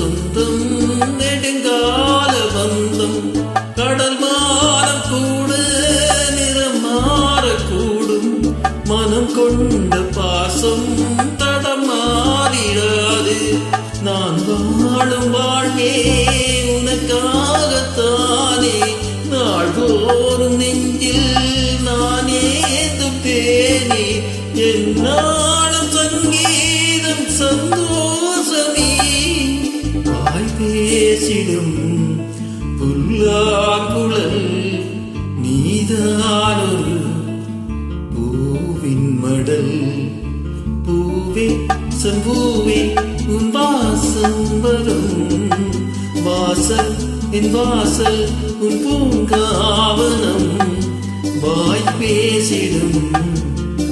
சொந்தம் நெடுங்கால பந்தம் கடல் மாறம் நிறம் மாறக்கூடும். மனம் கொண்டு புல்லாங்குழல் நீதானொரு பூவின் மடல். பூவே செம்பூவே உன் வாசம் வரும். வாசல் என் வாசல் உன் பூங்காவனம். வாய் பேசிடும்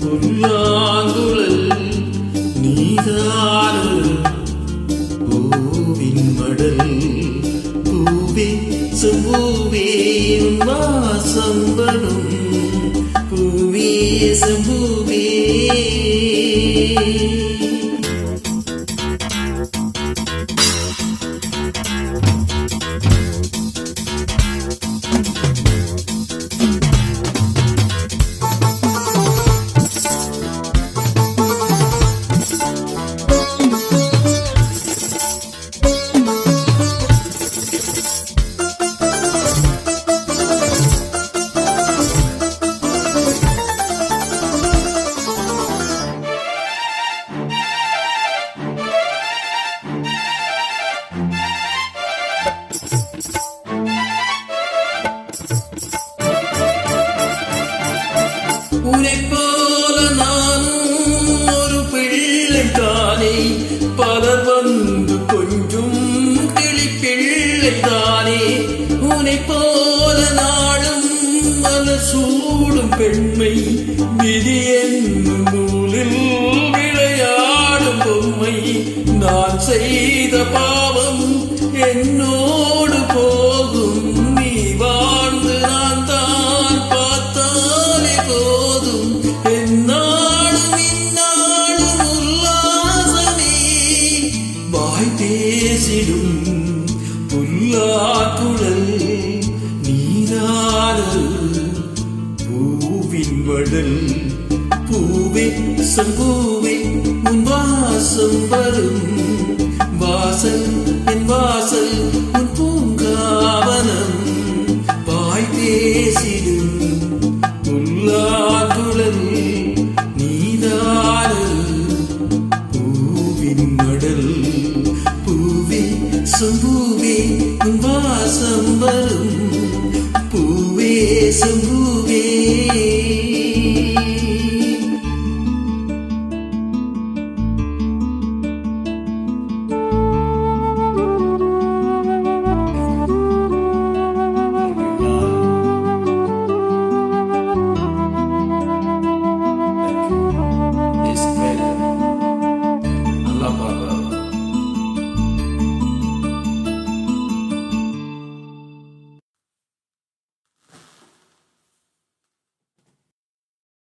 புல்லாங்குழல் நீதானொரு பூவின் மடல். பூவே செம்பூவே உன் வாசம் வரும். பூவே உன்னை போல நானும் ஒரு பிள்ளை தானே. பலர் வந்து கொஞ்சும் கிளி பிள்ளை தானே. உன்னை போல நாளும் மன சூடும் பெண்மை. விதி என்னும் நூலில் விளையாடும் பொம்மை. நான் செய்த பாவம் என்னோ பூவின் வடல் பூவே சம்பூவே உன் வாசம் வரும் வாசல்